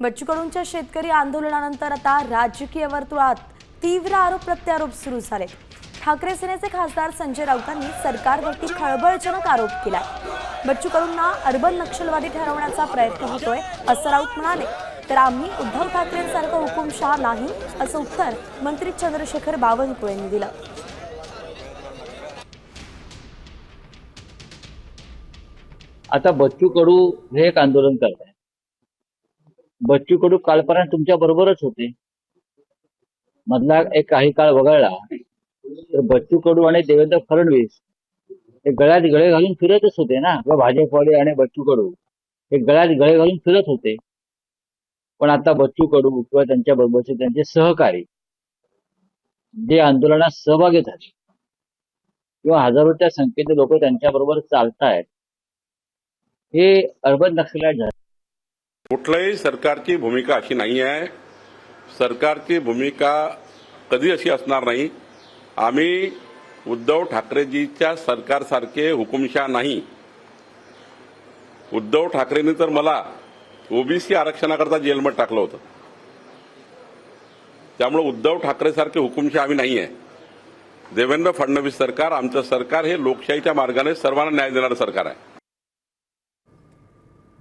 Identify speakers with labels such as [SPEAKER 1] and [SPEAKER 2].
[SPEAKER 1] बच्चू कडूंच्या शेतकरी आंदोलनानंतर आता राजकीय वर्तुळात तीव्र आरोप प्रत्यारोप सुरू झाले. ठाकरे सेनेचे खासदार संजय राऊतांनी सरकारवरती खळबळजनक आरोप केलाय. बच्चू कडूंना अर्बन नक्षलवादी ठरवण्याचा प्रयत्न होतोय असं राऊत म्हणाले. तर आम्ही उद्धव ठाकरेंसारखं हुकुमशहा नाही असं उत्तर मंत्री चंद्रशेखर बावनकुळे यांनी दिलं.
[SPEAKER 2] आता बच्चू कडू हे एक आंदोलन करत आहे बच्चू कडू कालपर्यंत तुमच्या बरोबरच होते. मधला एक काही काळ वगळला तर बच्चू कडू आणि देवेंद्र फडणवीस हे गळ्यात गळे घालून फिरतच होते ना किंवा भाजपवाले आणि बच्चू कडू हे गळ्यात गळे घालून फिरत होते. पण आता बच्चू कडू किंवा त्यांच्या बरोबरचे त्यांचे सहकारी जे आंदोलनात सहभागी झाले किंवा हजारोच्या संख्येने लोक त्यांच्याबरोबर चालतायत हे अर्बन नक्षलवाद झाले.
[SPEAKER 3] कुठल्याही सरकारची भूमिका अशी नाही आहे सरकारची भूमिका कधी अशी असणार नाही. आम्ही उद्धव ठाकरेजीच्या सरकारसारखे हुकुमशा नाही. उद्धव ठाकरेंनी तर मला ओबीसी आरक्षणाकरता जेलमध्ये टाकलं होतं. त्यामुळे उद्धव ठाकरेसारखे हुकुमशा आम्ही नाही आहे देवेंद्र फडणवीस सरकार आमचं सरकार हे लोकशाहीच्या मार्गाने सर्वांना न्याय देणारं सरकार आहे.